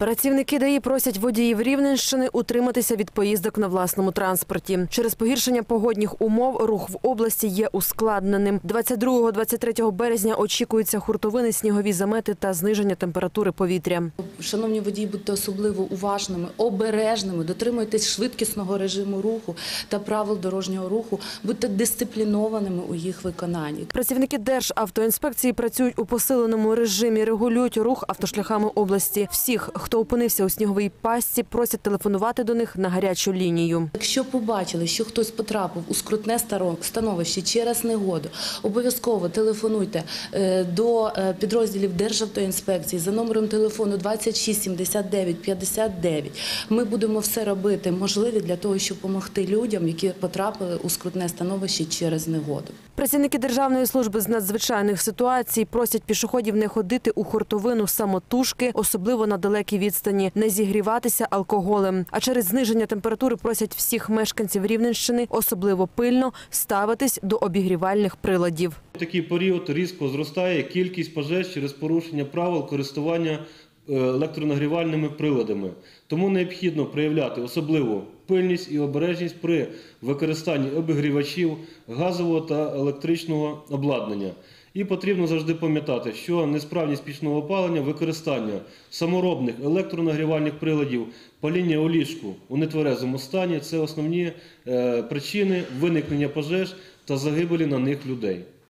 Працівники ДАІ просять водіїв Рівненщини утриматися від поїздок на власному транспорті. Через погіршення погодних умов рух в області є ускладненим. 22-23 березня очікуються хуртовини, снігові замети та зниження температури повітря. Шановні водії, будьте особливо уважними, обережними, дотримуйтесь швидкісного режиму руху та правил дорожнього руху, будьте дисциплінованими у їх виконанні. Працівники Державтоінспекції працюють у посиленому режимі, регулюють рух автошляхами області. Всіх, хто опинився у сніговій пастці, просять телефонувати до них на гарячу лінію. Якщо побачили, що хтось потрапив у скрутне становище через негоду, обов'язково телефонуйте е, до е, підрозділів Державтоінспекції за номером телефону 26 79 59. Ми будемо все робити можливе для того, щоб допомогти людям, які потрапили у скрутне становище через негоду. Працівники Державної служби з надзвичайних ситуацій просять пішоходів не ходити у хуртовину самотужки, особливо на далекій відстані, не зігріватися алкоголем. А через зниження температури просять всіх мешканців Рівненщини особливо пильно ставитись до обігрівальних приладів. В такий період різко зростає кількість пожеж через порушення правил користування е, електронагрівальними приладами. Тому необхідно проявляти особливу пильність і обережність при використанні обігрівачів, газового та електричного обладнання. І потрібно завжди пам'ятати, що несправність пічного опалення, використання саморобних електронагрівальних приладів, паління у ліжку у нетверезому стані це основні е, причини виникнення пожеж та загибелі на них людей.